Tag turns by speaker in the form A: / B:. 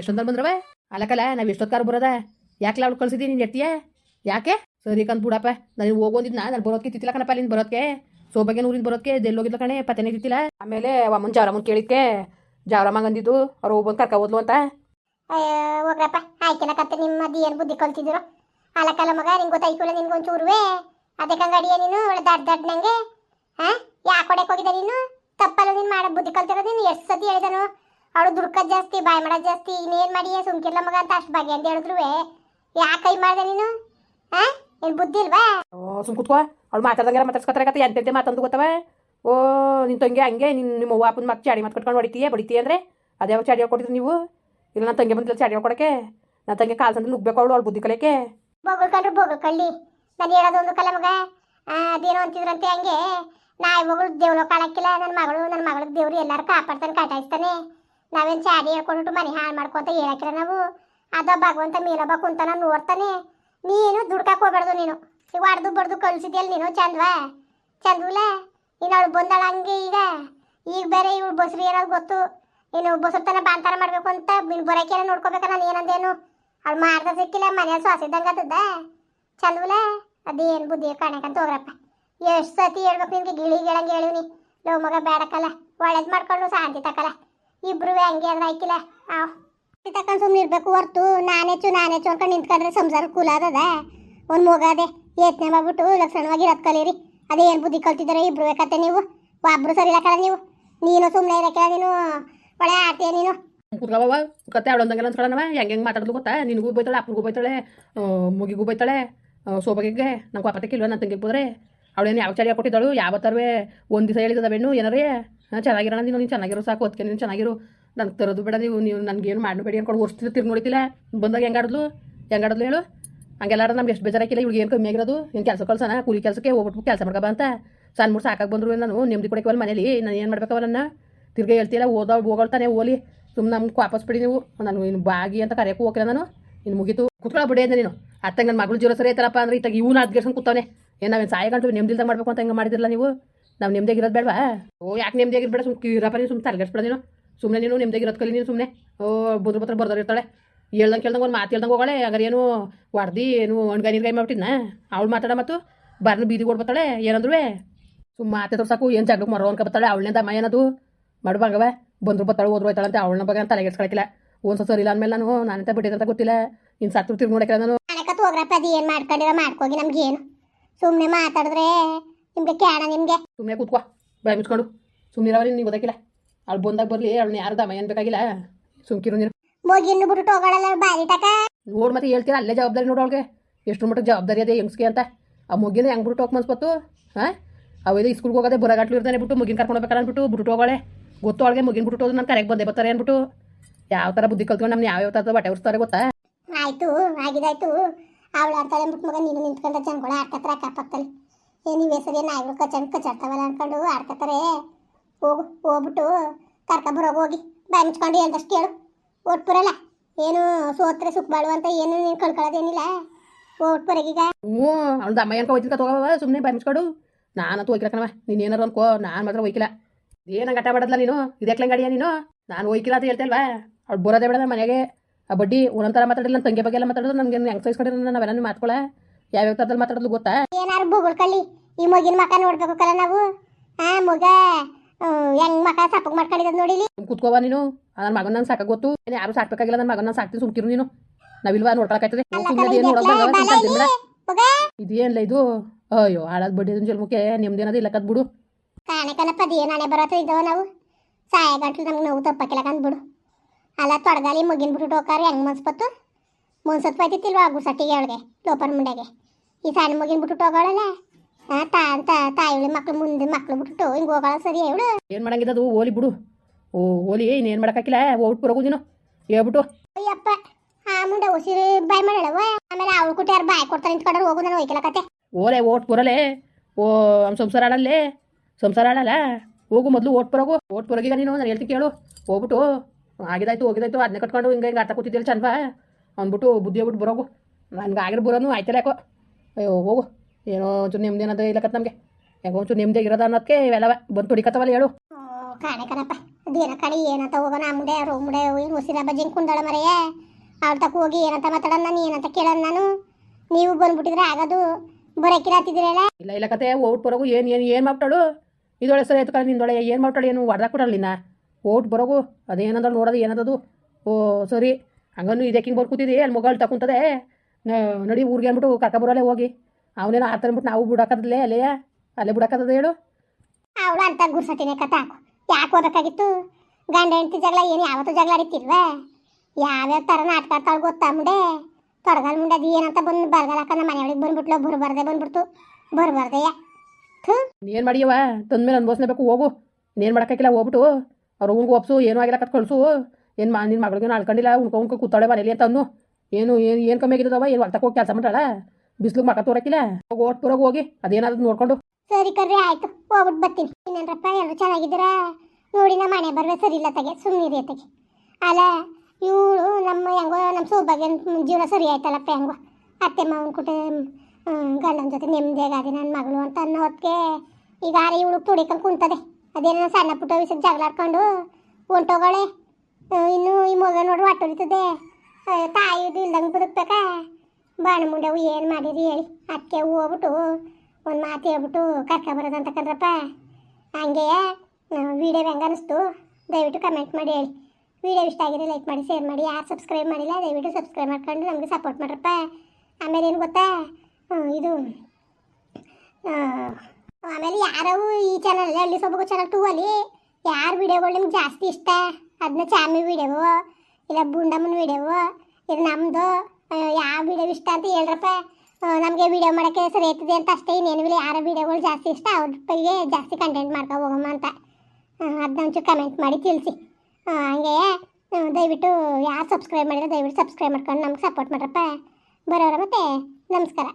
A: ಎಷ್ಟೊಂದಲ್ಲಿ ಬಂದ್ರವೆ? ಅಲಕಲ, ನಾವು ಎಷ್ಟೊತ್ತಾರ ಬರೋದ? ಯಾಕೆ ಅವ್ಳು ಕಳ್ಸಿದ್ದೀನಿ ನೀನು ಎಟ್ಟಿಯ ಯಾಕೆ? ಸರಿ ಕಂದ್ ಬಿಡಪ್ಪ. ನನಗೆ ಹೋಗೋದಿದ್ನ, ನಾನು ಬರೋದಕ್ಕೆ ತಿತ್ತಿಲ್ಲ ಕಣಪ್ಪ ಅಲ್ಲಿಂದ ಬರೋದಕ್ಕೆ ಸೋಬಗೆ ಊರಿಂದ ಬರೋದಕ್ಕೆ ಎಲ್ಲೋಗಿದ್ಲ ಕಣೆ, ಪತ್ತೆನೆ ತಿತ್ತಿಲ್ಲ. ಆಮೇಲೆ ಅಮ್ಮನ ಜಾವರಮ್ಮನ ಕೇಳಿದ್ಕೆ ಜಾವರಮ್ಮ ಅಂದಿದ್ದು, ಅವ್ರು ಹೋಗ್ಬಂದು ಕರ್ಕ ಹೋದ್ಲು ಅಂತ.
B: ಹೋಗ್ರಪ್ಪ ಆಯ್ಕೆಲ್ಲ ಕತ್ತೆ ನಿಮ್ಮದು ಏನು ಬುದ್ಧಿ ಕಲ್ತಿದ್ದೀರೋ? ಅಲಕಲ ಮಗ, ನಿಂಗೆ ಗೊತ್ತಾಯ್ಕಿಲ್ಲ ನಿನ್ಗೆ ಒಂಚೂರುವೆ? ಅದಕ್ಕೆ ಗಡಿಯ ನೀನು, ಒಳ್ಳೆ ದಡ್ ದಡ್ ನಂಗೆ? ಹಾಂ? ಯಾಕೆ ಹೊಡೆಕ್ ಹೋಗಿದ್ದೆ ನೀನು? ತಪ್ಪಲ್ಲ, ನೀನು ಮಾಡೋ ಬುದ್ಧಿ ಕಲ್ತಿರೋದು ನೀನು? ಎಷ್ಟು ಸತಿ ಹೇಳಿದನು? ಅವಳು ದುಡ್ಕದ್ ಜಾಸ್ತಿ ಬಾಯ್ ಮಾಡೋದು ಜಾಸ್ತಿ ಇನ್ನೇನು ಮಾಡಿ ಸುಮ್ಕಿರ್ಲ ಮಗ ಅಂತ ಅಷ್ಟು ಬಗ್ಗೆ ಅಂತ ಹೇಳಿದ್ರು ಯಾಕೆ ಕೈ ಮಾಡಿದೆ ನೀನು? ಹಾ ಏನು ಬುದ್ಧಿ ಇಲ್ವಾ?
A: ಓ ಸುಮ್ ಕುತ್ಕೋ. ಅವ್ಳು ಮಾತಾಡ್ದಂಗೆ ಮಾತಾಡ್ಸ್ಕೊತಾರೆ ಕತೆ ಎಂತೆಂತೆ ಮಾತಂದು ಗೊತ್ತವ? ಓ ನಿನ್ ತಂಗಿ ಹಂಗೆ ನಿನ್ನ ನಿಮ್ಮ ಅವ್ವ ಅಪ್ಪನ ಮತ್ತೆ ಚಾಡಿ ಮಾತು ಕಟ್ಕೊಂಡು ಹೊಡಿತೀಯ ಬಡಿತೀಯ ಅಂದರೆ? ಅದ್ಯಾವ ಚಾಡಿ ಕೊಟ್ಟಿದ್ರು ನೀವು? ಇಲ್ಲ ನನ್ನ ತಂಗಿ ಬಂದಿಲ್ಲ ಚಾಡಿ ಕೊಡಕ್ಕೆ? ನನ್ನ ತಂಗಿ ಕಾಲ್ ಸಂದ್ರೆ ನುಗ್ಬೇಕು ಅವಳು ಅವ್ಳು ಬುದ್ಧಿ ಕಲಿಯಕ್ಕೆ?
B: ಬೊಗಳ್ಕೊಂಡ್ರು ಬೊಗಳ್ಕೊಳ್ಳಿ ನಾನು ಹೇಳೋದು ಒಂದು ಕಲ ಮಗ. ಅದೇನೋ ಅಂತಿದ್ರಂತೆ ಹಂಗೆ. ನಾಯಿ ಮಗಳು ದೇವ್ರು ಕಾಳಕ್ಕಿಲ್ಲ ನನ್ನ ಮಗಳು ನನ್ನ ಮಗಳ ದೇವ್ರು ಎಲ್ಲರೂ ಕಾಪಾಡ್ತಾನೆ ಕಾಟಾಯಿಸ್ತಾನೆ. ನಾವೇನು ಚಾಡಿ ಹೇಳ್ಕೊಂಡ್ಬಿಟ್ಟು ಮನೆ ಹಾಳು ಮಾಡ್ಕೊಂತ ಹೇಳಕ್ಕಿಲ್ಲ ನಾವು. ಅದ ಭಗವಂತ ಮೇಲೊಬ್ಬ ಕುಂತಾನ ನೋಡ್ತಾನೆ. ನೀನು ದುಡ್ಕಕ್ಕೆ ಹೋಗ್ಬಾರ್ದು ನೀನು. ಈಗ ಹೊಡ್ದು ಬಡ್ದು ಕಳ್ಸಿದ್ಯಲ್ಲ ನೀನು ಚಂದ್ವಾ? ಚಂದ್ವಲ್ಲ ನೀನು ಅವಳು ಬಂದಾಳ ಹಂಗೆ ಈಗ? ಈಗ ಬೇರೆ ಇವಳು ಬಸ್ರಿ ಏನಾದ್ರು ಗೊತ್ತು? ನೀನು ಬಸರ್ತನ ಬಾಂತಾರ ಮಾಡಬೇಕು ಅಂತ ನೀನು ಬರೋಕೆಲ್ಲ ನೋಡ್ಕೋಬೇಕ ನಾನು ಏನಂದೇನು? ಅವ್ಳು ಮಾರ್ದ ಸಿಕ್ಕಿಲ್ಲ ಮನೆ ಸ್ವಾಸಿದ್ದಂಗೆ ಆತದ? ಚಂದ್ವಲ್ಲ ಅದೇನು ಬುದ್ಧಿ ಕಾಣಕಂತ ಹೋಗ್ರಪ್ಪ. ಎಷ್ಟು ಸತಿ ಹೇಳ್ಬೇಕು ನಿನ್ಗೆ ಗಿಳಿ ಗಿಳಂಗೆ ಹೇಳಿವ್ನಿ. ಲೋ ಮಗ ಬೇಡಕ್ಕಲ್ಲ ಒಳ್ಳೇದು ಮಾಡ್ಕೊಂಡು ಶಾಂತಿ ತಕ್ಕಲ್ಲ. ಇಬ್ರು ಹೆಂಗೆ ಆದ್ರೆ ಆಯ್ಕಿಲ್ಲ ಆವ್. ತಕೊಂಡು ಸುಮ್ಮನೆ ಇರ್ಬೇಕು ಹೊರ್ತು. ನಾನೆಚ್ಚು ನಾನೆಚ್ಚು ಅನ್ಕೊಂಡು ನಿಂತ್ಕೊಂಡ್ರೆ ಸಂಸಾರ ಒಂದು ಮಗ ಅದೇ. ಯತ್ನೆ ಮಾಡ್ಬಿಟ್ಟು ಲಕ್ಷಣವಾಗಿ ಇರೋದು ಕಲೀರಿ. ಅದೇ ಏನು ಬುದ್ಧಿ ಕಲ್ತಿದ್ದಾರೆ ಇಬ್ರು ಬೇಕತ್ತೆ ನೀವು? ಒಬ್ರು ಸರಿ ಇಲ್ಲ ನೀವು. ನೀನು ಸುಮ್ಮನೆ ಇರಕ್ಕೆ ನೀನು. ಒಳ್ಳೆ ಆಡ್ತೀಯ ನೀನು?
A: ಕುತ್ಕವ ಕತೆ ಅವಳೊಂದಂಗೆಲ್ಲ ಅನ್ಸ್ಕೊಳ್ಳೋಣ ಹೆಂಗೆ ಹೆಂಗೆ ಮಾತಾಡೋದು ಗೊತ್ತಾ? ನಿನಗೂ ಬೈತಾಳೆ ಅಪ್ಪನಿಗೂ ಬೈತಾಳೆ ಮುಗಿಗೂ ಬೈತಾಳೆ ಸೋಬಗಿಗೆ. ನಂಗೆ ಇಲ್ವ ನನ್ನ ತಂಗಿಗೆ ಹೋದ್ರೆ. ಅವಳೇನು ಯಾವ ಚಳಿಯ ಕೊಟ್ಟಿದ್ದಾಳು ಯಾವತ್ತರ್ವೇ? ಒಂದು ದಿವಸ ಹೇಳಿದ ಬೆಣ್ಣು ಏನಾರೇ? ಹಾಂ ಚೆನ್ನಾಗಿರೋಣ ನೀನು ನೀನು ಚೆನ್ನಾಗಿರೋ ಸಾಕು ಅದಕ್ಕೆ ನೀನು ಚೆನ್ನಾಗಿರೋ. ನನಗೆ ತರೋದು ಬೇಡ ನೀವು ನೀವು ನನಗೇನು ಮಾಡಬೇಡಿ ಅನ್ಕೊಂಡು ವರ್ಷ ತಿರ್ಗಿ ನೋಡಿತಿಲ್ಲ ಬಂದಾಗ ಹೆಂಗಾಡಿದ್ಲು ಹೆಂಗಾಡದ್ಲು ಹೇಳು? ಹಂಗೆಲ್ಲಾರ ನಮ್ಗೆ ಎಷ್ಟು ಬೇಜಾರಾಕಿಲ್ಲ ಇವ್ಳಿಗೆ ಏನು ಕಮ್ಮಿ ಆಗಿರೋದು? ಏನು ಕೆಲಸ ಕಳ್ಸೋಣ, ಕೂಲಿ ಕೆಲಸಕ್ಕೆ ಹೋಗ್ಬಿಟ್ಟು ಕೆಲಸ ಮಾಡ್ಕೊ ಅಂತ. ಸಣ್ಣ ಮೂರು ಸಾಕಾಗಿ ಬಂದರು ನಾನು ನೆಮ್ಮದಿ ಕೊಡಕ್ಕೆ ಮನೇಲಿ, ನಾನು ಏನು ಮಾಡ್ಬೇಕವ ತಿರ್ಗಿ ಹೇಳ್ತಿಲ್ಲ ಓದೋ ಹೋಗೋಳ್ತಾನೆ ಓಲಿ. ಸುಮ್ಮನೆ ನಮ್ಗೆ ವಾಪಸ್ ಬಿಡಿ ನೀವು. ನಾನು ಇನ್ನು ಬಾಗಿ ಅಂತ ಕರೆಯಕ್ಕೂ ಹೋಗಿಲ್ಲ ನಾನು. ಇನ್ನು ಮುಗಿತು. ಕುತ್ಕೊಳ್ಳೋ ಬಿಡಿ ಅಂದ್ರೆ ನೀನು. ಅತ್ತಂಗೆ ನನ್ನ ಮಗಳು ಜೀರೋ ಸರಿ ಐತಲ್ಲಪ್ಪ ಅಂದ್ರೆ ಇತ್ತಾಗ ಇವನು ಅದ್ಗೇರ್ಸ್ಕೊಂಡು ಕೂತವನೆ. ಏನು ನಾವೇನು ಸಾಯ ಗಂಟು ನೆಮ್ಮದಿಲ್ದ ಮಾಡ್ಬೇಕು ಅಂತ ಹೆಂಗೆ ಮಾಡಿದಿರಲ್ಲ ನೀವು? ನಾವು ನೆಮ್ಮದಿಯಾಗಿರೋದು ಬೇಡವಾ? ಓ, ಯಾಕೆ ನೆಮ್ಮದಿಯಾಗಿರ್ಬೇಡ ಸುಮ್ ಇರಪ್ಪ ನೀನು ಸುಮ್ಮನೆ ತಲೆಗೆಡ್ಸ್ಬೇಡ ನೀನು. ಸುಮ್ಮನೆ ನೀನು ನೆಮ್ಮದಿಯಾಗಿರೋದು ಕಲಿ ನೀನು ಸುಮ್ಮನೆ ಓ ಬುದ್ರ ಪತ್ರ ಬರ್ದಿರ್ತಾಳೆ ಹೇಳ್ದಂಗೆ ಕೇಳ್ದಂಗೆ ಒಂದು ಮಾತು ಹೇಳ್ದಂಗೆ ಹೋಗಳೆ. ಹಂಗಾರೆ ಏನು ಹೊಡ್ದು ಏನು ಒಣ್ಗಾಯಿ ನೀರ್ಗಾಯಿ ಮಾಡ್ಬಿಟ್ಟಿದ್ನ? ಅವಳು ಮಾತಾಡ ಮತ್ತು ಬರ್ನ ಬೀದಿ ಕೊಡ್ಬತ್ತಾಳೆ ಏನಂದ್ರು ಸುಮ್ಮ ಮಾತೆ ತೋರ್ಸಾಕು, ಏನು ಜಗಳಕ್ಕೆ ಮರೋ ಅನ್ಕೊಬತ್ತಾಳೆ ಅವಳನ್ನೇ ದಮ್ಮ ಏನದು ಮಾಡುವಂಗವ ಬಂದ್ರು ಬತ್ತಾಳು ಹೋದ್ರು ಹೋಯ್ತಾಳೆ ಅಂತ ಅವಳನ್ನ ಬಗ್ಗೆ ತಲೆಗೆಡ್ಸ್ಕೊಳಕಿಲ್ಲ ಒಂದ್ಸ ಸರಿ ಇಲ್ಲ ಅಂದ್ಮೇಲೆ ನಾನು ನಾನಂತ ಬಿಟ್ಟಿದ್ದೆ ಅಂತ ಗೊತ್ತಿಲ್ಲ. ಇನ್ನು ಸತ್ತು ತಿರ್ಗಿ ನೋಡಕ್ಕೆ ನಾನು.
B: ಹೋಗ್ರಪ್ಪ, ಅದು ಏನು ಮಾಡ್ಕೊಂಡಿರೋ ಮಾಡ್ಕೋಗಿ ಏನು ಸುಮ್ಮನೆ ಮಾತಾಡಿದ್ರೆ ನಿಮ್ಗೆ ಕೇಳ ನಿಮ್ಗೆ.
A: ಸುಮ್ಮನೆ ಕೂತ್ಕೋ ಬಾಯ್ ಮುಚ್ಕೊಂಡು. ಸುಮ್ಮನಿರವರಿ ನೀವು ಗೊತ್ತಾಗಿಲ್ಲ ಅವ್ಳು ಬಂದಾಗ ಬರಲಿ ಅವಳನ್ನ ಯಾರು ದಮ ಏನು ಬೇಕಾಗಿಲ್ಲ. ಸುಮ್ಕಿರು ನೀನು.
B: ನೋಡ್ ಬಿಟ್ಟು ಹೋಗೋಳಲ್ಲ ಬಾರಿ ಟಕ
A: ನೋಡು ಮತ್ತೆ ಹೇಳ್ತೀರ ಅಲ್ಲೇ ಜವಾಬ್ದಾರಿ ನೋಡು ಅವಳಿಗೆ. ಎಷ್ಟು ಮಟ್ಟಿಗೆ ಜವಾಬ್ದಾರಿ ಅದೇ ಹೆಂಗ್ಸ್ಗೆ ಅಂತ. ಆ ಮುಗಿನ ಹೆಂಗ್ ಬಿಟ್ಟು ಹೋಗಿ ಮನ್ಸ್ಬತ್ತು ಹಾಂ? ಅವೇದು ಸ್ಕೂಲ್ಗೆ ಹೋಗೋದೇ ಬರಗಾಟ್ಲು ಇರ್ತಾನೆ ಬಿಟ್ಟು ಮುಗಿನ ಕರ್ಕೊಂಡು ಹೋಗ್ಬೇಕಾರೆ ಅಂದ್ಬಿಟ್ಟು ಬಿಟ್ಟು ಹೋಗೋಳೆ ಗೊತ್ತು ಅವಳಿಗೆ ಮುಗಿನ ಬಿಟ್ಟು ಹೋದ್ರೆ ನಾನು ಕರೆಗೆ ಬಂದೆ ಬರ್ತಾರೆ ಅಂದ್ಬಿಟ್ಟು ಯಾವ ಥರ ಬುದ್ಧಿ ಕಲ್ತ್ಕೊಂಡು ನಮ್ಮ ಯಾವ ತರ ಬಟ್ಟೆ ಉರ್ಸ್ತಾರೆ ಗೊತ್ತಾ?
B: ಆಯ್ತು ಆಗಿದಾಯ್ತು. ಅವಳು ಆಡ್ತಾಳೆ ಅಂದ್ಬಿಟ್ಟು ಮಗ ನೀನು ನಿಂತ್ಕೊಂಡ ಜನಗಳು ಆಡ್ಕತ್ರ ಅಕ್ಕಪಕ್ಕದಲ್ಲಿ. ಏ, ನೀವು ಹೆಸರು ನಾಯಿಗಳು ಕಚ್ಚಂಡ್ ಕಚ್ಚಾಡ್ತಾವಲ್ಲ ಅನ್ಕೊಂಡು ಆಡ್ಕತ್ತಾರೆ? ಹೋಗು, ಹೋಗ್ಬಿಟ್ಟು ಕರ್ಕೊಬರೋಗಿ ಹೋಗಿ. ಬಾಯಿ ಮುಚ್ಕೊಂಡು ಕೇಳು. ಒಟ್ಪುರಲ್ಲ. ಏನು ಸೋತ್ರೆ ಸುಖ ಬಾಳು ಅಂತ ಏನು ನೀನು ಕಳ್ಕೊಳ್ಳೋದೇನಿಲ್ಲ ಒಟ್ಪುರಗೀಗ
A: ಹ್ಞೂ ಅವ್ಳು ಅಮ್ಮ ಏನ್ಕೊ ಹೋಯ್ತಿಲ್ಲ ತಗೋವ ಸುಮ್ಮನೆ ಬಾಯಿ ನಾನಂತೂ ಹೋಯ್ಕಿಲ್ಲ ಕಣವ ನೀನು ಏನಾರು ಅನ್ಕೋ, ನಾನು ಮಾತ್ರ ಹೋಯ್ಕಿಲ್ಲ. ಏನು ಗಟ್ಟ ಮಾಡದ್ಲ ನೀನು? ಇದಕ್ಕೆ ಅಡಿಯ ನೀನು? ನಾನು ಹೋಯ್ಕಿಲ್ಲ ಅಂತ ಹೇಳ್ತೇಲ್ವಾ? ಅವ್ಳು ಬರೋದೇ ಬೇಡ ಮನೆಗೆ. ಆ ಬಡ್ಡಿ ಒಂದೊಂಥರ ಮಾತಾಡಿಲ್ಲ ನನ್ನ ತಂಗಿ ಬಗ್ಗೆ ಎಲ್ಲ ಮಾತಾಡೋದು ನನಗೆ ಹೆಂಗೆ ಸಹಿಸ್ಕೊಂಡಿರೋ ನಾವೆಲ್ಲ ನೀವು ಮಾತ್ಕೊಳ. ಯಾವ್ಯಾವ ಥರದಲ್ಲಿ ಮಾತಾಡೋದು ಗೊತ್ತಾ?
B: ಏನಾರು ಕಲಿ ಈ ಮಗಿನ ಮಕ ನೋಡ್ಬೇಕು ಕಲ ನಾವು. ಆ ಮಗ ಹೆಂಗ್ ಮಕ ಸಪ್ಪಗ್ ಮಾಡ್ಕೊಂಡಿದ್ ನೋಡಿಲಿ.
A: ಕುತ್ಕೋವ ನೀನು. ನನ್ನ ಮಗನ ನನ್ ಸಾಕ ಗೊತ್ತು. ಏನು ಯಾರು ಸಾಕ್ಬೇಕಾಗಿಲ್ಲ ನನ್ನ ಮಗನ ಸಾಕ್ತಿ ಸಾಕ್ತೀನಿ ಸುಮ್ಕಿರು ನೀನು. ನಾವಿಲ್ವಾ ನೋಡ್ಕೊಳಕಾಯ್ತದೆ ಇದೇನ್ಲ ಇದು ಅಯ್ಯೋ ಹಾಳಾದ ಬಡ್ಡಿ ಅದನ್ನ ಜಲ್ಮುಖೆ? ನಿಮ್ದೇನದ ಇಲ್ಲ ಕದ್ ಬಿಡು.
B: ಕಾಣೆ ಕನಪ್ಪ ಅದೇ ನಾಳೆ ಬರತ್ತ ಇದ್ದವ ನಾವು? ಸಾಯ ಗಂಟ್ಲು ನಮ್ಗೆ ನೋವು ತಪ್ಪಕ್ಕಿಲ್ಲ ಕಂದ್ಬಿಡು ಅಲ್ಲ ತೊಡಗಾಲಿ ಮುಗಿನ್ ಬಿಟ್ಟು ಹೋಗಾರ ಹೆಂಗ್ ಮನ್ಸ್ಬತ್ತು ಮುನ್ಸತ್ ಬೈತಿತ್ತಿಲ್ವ ಗುಸಟ್ಟಿಗೆ ಅವಳಿಗೆ ಲೋಪನ್ ಮುಂಡೆಗೆ? ಈ ಸಣ್ಣ ಮಗಿನ ಬಿಟ್ಟು ಹೋಗೋಳಲ್ಲ? ತಾ ಅಂತ ತಾಯಿ ಮಕ್ಳು ಮುಂದೆ ಮಕ್ಳು ಬಿಟ್ಟು ಹಿಂಗೆ ಹೋಗೋಳ ಸರಿ ಇವಳು
A: ಏನು ಮಾಡಂಗಿದ್ದು ಓಲಿ ಬಿಡು. ಓ ಓಲಿ ಇನ್ನೇನು ಮಾಡೋಕ್ಕಾಗಿಲ್ಲ ಓಟ್ ನೀನು. ಹೇಳ್ಬಿಟ್ಟು.
B: ಅಯ್ಯಪ್ಪ ಆ ಮುಂದೆ ಉಸಿರು ಬಾಯ್ ಮಾಡಳವ ಆಮೇಲೆ ಅವಳು ಕುಟ್ಟ ಯಾರು ಬಾಯ್ ಕೊಡ್ತಾರೆ ನಿಂತ್ಕೊಂಡ್ರೆ ಹೋಗು ನಾನು ಹೋಯ್ಕಲ ಕತೆ.
A: ಓಲೆ ಓಟ್ ಬರಲೆ ಓ ಸಂಸಾರ ಆಡಲ್ಲೇ. ಸಂಸಾರ ಆಡಲ್ಲ. ಹೋಗು ಮೊದಲು ಓಟ್ ಬರೋಗು. ಓಟ್ ಬರೋಗೀಗ ನೀನು ನಾನು ಹೇಳ್ತಿ ಕೇಳು. ಹೋಗ್ಬಿಟ್ಟು. ಆಗಿದಾಯ್ತು ಹೋಗಿದಾಯ್ತು. ಅದನ್ನ ಕಟ್ಕೊಂಡು ಹಿಂಗೆ ಹಿಂಗೆ ಆಟ ಕೂತಿದ್ದಿಲ್ಲ ಚಂದ ಅಂದ್ಬಿಟ್ಟು ಬುದ್ಧಿ ಹೋಗ್ಬಿಟ್ಟು ಬರೋಗು. ನನ್ಗೆ ಆಗಿರೋ ಬರೋನು ಆಯ್ತಲ್ಲ ಯಾಕೋ. ಅಯ್ಯೋ ಹೋಗು. ಏನೋ ಒಂಚೂರು ನೆಮ್ಮದಿ ಇಲ್ಲ ಇಲ್ಲಕತ್ ನಮಗೆ. ಯಾಕೋ ಒಂಚೂರು ನೆಮ್ಮದಿ ಇರೋದ ಅನ್ನೋದಕ್ಕೆ ಇವೆಲ್ಲವ ಬಂದು ತುಡಿಕತ್ತವಲ್ಲ ಹೇಳು.
B: ಕಾಣೆ ಕಣಪ್ಪ. ಅದೇನ ಕಡೆ ಏನಂತ ಹೋಗೋಣ ಆ ಮುಂಡೆ ರೋ ಏನು ಉಸಿರ ಬಜ್ಜಿಂಗ್ ಕುಂದಳ ಮರೆಯ. ಅವ್ಳ ತಕ್ಕ ಹೋಗಿ ಏನಂತ ಮಾತಾಡೋಣ ನೀ ಏನಂತ ಕೇಳೋಣ ನಾನು. ನೀವು ಬಂದ್ಬಿಟ್ಟಿದ್ರೆ ಆಗದು. ಬರೋಕಿರ
A: ಇಲ್ಲ ಇಲ್ಲ ಕತೆ. ಓಟ್ ಬರೋಗು ಏನು ಏನು ಏನು ಮಾಡ್ತಾಳು? ಇದೊಳೆ ಸರಿ ಆಯ್ತು ಕಣ ನಿಂದೊಳೆ ಏನು ಮಾಡ್ತಾಳು ಏನು? ಹೊಡ್ದಾಕ್ಬಿಡಲ್ಲ ನಿನ್ನ ಓಟ್ ಬರೋಗು ಅದೇನಂದ್ರೆ ನೋಡೋದು ಏನದದು? ಓ ಸರಿ. ಹಂಗನ್ನು ಇದಕ್ಕೆ ಹಿಂಗೆ ಕೂತಿದ್ದಿ ಅಲ್ಲಿ ಮೊಗಲ್ ತಕೊಂತದೆ ನಡಿ ಊರಿಗೆ ಅಂದ್ಬಿಟ್ಟು ಕರ್ಕೊಬರಲ್ಲೇ ಹೋಗಿ. ಅವನೇನೋ ಆಡ್ತಾರೆ ಅಂದ್ಬಿಟ್ಟು ನಾವು ಬಿಡಕ್ಕದಲ್ಲೇ ಅಲ್ಲೇ ಅಲ್ಲೇ ಬಿಡಕ್ಕದ ಹೇಳು.
B: ಅವಳು ಅಂತ ಗುರ್ಸತಿನೇ ಕತ ಹಾಕು ಯಾಕೆ ಓದಕ್ಕಾಗಿತ್ತು ಗಂಡ ಹೆಂಡತಿ ಜಗಳ ಏನು ಯಾವತ್ತೂ ಜಗಳ ಆಡಿತಿಲ್ವ ಯಾವ್ಯಾವ ಥರ ನಾಟಕ ಆಡ್ತಾಳೆ ಗೊತ್ತಾ ಮುಂಡೆ? ತೊಡಗಲ್ ಮುಂಡೆ ಅದು ಏನಂತ ಬಂದು ಬರಗಾಲ ಹಾಕ ನಮ್ಮ ಮನೆಯೊಳಗೆ ಬಂದ್ಬಿಟ್ಲು ಬರಬಾರ್ದೆ ಬಂದ್ಬಿಡ್ತು. ಬರಬಾರ್ದಯ್ಯ ಥೂ.
A: ಏನು ಮಾಡಿಯವ ತಂದ್ಮೇಲೆ ಅನ್ಭವಿಸ್ಲೇಬೇಕು ಹೋಗು. ಇನ್ನೇನು ಮಾಡೋಕ್ಕಾಗಿಲ್ಲ ಹೋಗ್ಬಿಟ್ಟು ಅವ್ರ ಹಂಗೆ ಒಪ್ಸು ಏನೂ ಆಗಿಲ್ಲ ಕತ್ ಕಳಿಸು ಏನು ಮಾ ನಿನ್ನ ಮಗಳಿಗೆ ಅಳ್ಕೊಂಡಿಲ್ಲ ಉಣ್ಕೊ ಉಣ್ಕೊ ಕೂತಾಳೆ ಮನೇಲಿ ಅಂತ ಅನ್ನು ಏನು ಏನು ಏನು ಕಮ್ಮಿ ಆಗಿದ್ದವ ಏನು ಹೊಲ್ತಕ್ಕೆ ಹೋಗಿ ಕೆಲಸ ಮಾಡ್ರಲ್ಲ ಬಿಸ್ಲಿಗೆ ಮಕ ತೋರಕಿಲ್ಲ? ಹೋಗಿ ಓಟ್ ಪೂರಗ ಹೋಗಿ. ಅದೇನಾದ್ರು ನೋಡ್ಕೊಂಡು.
B: ಸರಿ ಕರ್ರಿ, ಆಯ್ತು. ಹೋಗ್ಬಿಟ್ಟು ಬರ್ತೀನಿ ಇನ್ನೇನ್ರಪ್ಪ ಎಲ್ಲರೂ ಚೆನ್ನಾಗಿದ್ದೀರಾ? ನೋಡಿ ನಮ್ಮ ಮನೆ ಬರ್ಬೇಕು ಸರಿ ಇಲ್ಲ ತಗೆ. ಸುಮ್ಮನಿರಿ ತಗೆ ಅಲ್ಲ, ಇವಳು ನಮ್ಮ ಹೆಂಗೋ, ನಮ್ಮ ಸೌಭಾಗ್ಯ ಜೀವನ ಸರಿ ಆಯ್ತಲ್ಲಪ್ಪ ಹೆಂಗೋ? ಅತ್ತೆ ಮಾವನ ಕುಟ ಗಂಡನ ಜೊತೆ ನೆಮ್ಮದಿಯಾಗದೆ ನನ್ನ ಮಗಳು ಅಂತ ಅನ್ನೋ ಹೊತ್ತಿಗೆ ಈಗ ಆರೆ ಇವಳು ತುಡಿಕೊಂಡು ಕುಂತದೆ. ಅದೇನೋ ಸಣ್ಣ ಪುಟ್ಟ ವಿಷಯ ಜಗಳಾಡ್ಕೊಂಡು ಹೊಂಟೋಗಳೆ. ಇನ್ನು ಈ ಮಗ ನೋಡ್ರಿ ಹೊಟ್ಟೊಳಿತದೆ ತಾಯಿದು ಇಲ್ದಂಗೆ ಬದುಕ್ಬೇಕಾ? ಬಾಣ ಮುಂಡೆವು, ಏನು ಮಾಡಿರಿ ಹೇಳಿ. ಅದಕ್ಕೆ ಹೋಗ್ಬಿಟ್ಟು, ಒಂದು ಮಾತು ಹೇಳ್ಬಿಟ್ಟು ಕರ್ಕೊಬರೋದಂತ ಕಣ್ರಪ್ಪ. ಹಂಗೆ ವಿಡಿಯೋ ಹೆಂಗೆ ಅನಿಸ್ತು, ದಯವಿಟ್ಟು ಕಮೆಂಟ್ ಮಾಡಿ ಹೇಳಿ. ವಿಡಿಯೋ ಇಷ್ಟ ಆಗಿದೆ ಲೈಕ್ ಮಾಡಿ ಶೇರ್ ಮಾಡಿ. ಯಾರು ಸಬ್ಸ್ಕ್ರೈಬ್ ಮಾಡಿಲ್ಲ, ದಯವಿಟ್ಟು ಸಬ್ಸ್ಕ್ರೈಬ್ ಮಾಡ್ಕೊಂಡು ನಮಗೆ ಸಪೋರ್ಟ್ ಮಾಡ್ರಪ್ಪ. ಆಮೇಲೆ ಏನು ಗೊತ್ತಾ? ಇದು ಆಮೇಲೆ ಯಾರವು ಈ ಚಾನಲ್ ಅಲ್ಲಿ ಸೊಬಗು ಚಾನಲ್ ಟೂ ಅಲ್ಲಿ, ಯಾರು ವಿಡಿಯೋಗಳು ನಿಮ್ಗೆ ಜಾಸ್ತಿ ಇಷ್ಟ? ಅದನ್ನ ಚಾಮಿ ವಿಡಿಯೋವು ಇಲ್ಲ, ಬುಂಡಮ್ಮನ ವಿಡಿಯೋವು ಇದು ನಮ್ಮದು ಯಾವ ವಿಡಿಯೋ ಇಷ್ಟ ಅಂತ ಹೇಳ್ರಪ್ಪ. ನಮಗೆ ವಿಡಿಯೋ ಮಾಡೋಕ್ಕೆ ಸರಿ ಆಯ್ತದೆ ಅಂತ ಅಷ್ಟೇ, ಇನ್ನೇನು ಯಾರ ವಿಡಿಯೋಗಳು ಜಾಸ್ತಿ ಇಷ್ಟ, ಅವ್ರ ಬಗ್ಗೆ ಜಾಸ್ತಿ ಕಂಟೆಂಟ್ ಮಾಡ್ಕೊ ಹೋಗಮ್ಮ ಅಂತ. ಅದನ್ನ ಒಂಚೂರು ಕಮೆಂಟ್ ಮಾಡಿ ತಿಳಿಸಿ. ಹಂಗೆ ದಯವಿಟ್ಟು ಯಾರು ಸಬ್ಸ್ಕ್ರೈಬ್ ಮಾಡಿದ್ರೆ ದಯವಿಟ್ಟು ಸಬ್ಸ್ಕ್ರೈಬ್ ಮಾಡ್ಕೊಂಡು ನಮ್ಗೆ ಸಪೋರ್ಟ್ ಮಾಡ್ರಪ್ಪ. ಬರೋರ ಮತ್ತೆ, ನಮಸ್ಕಾರ.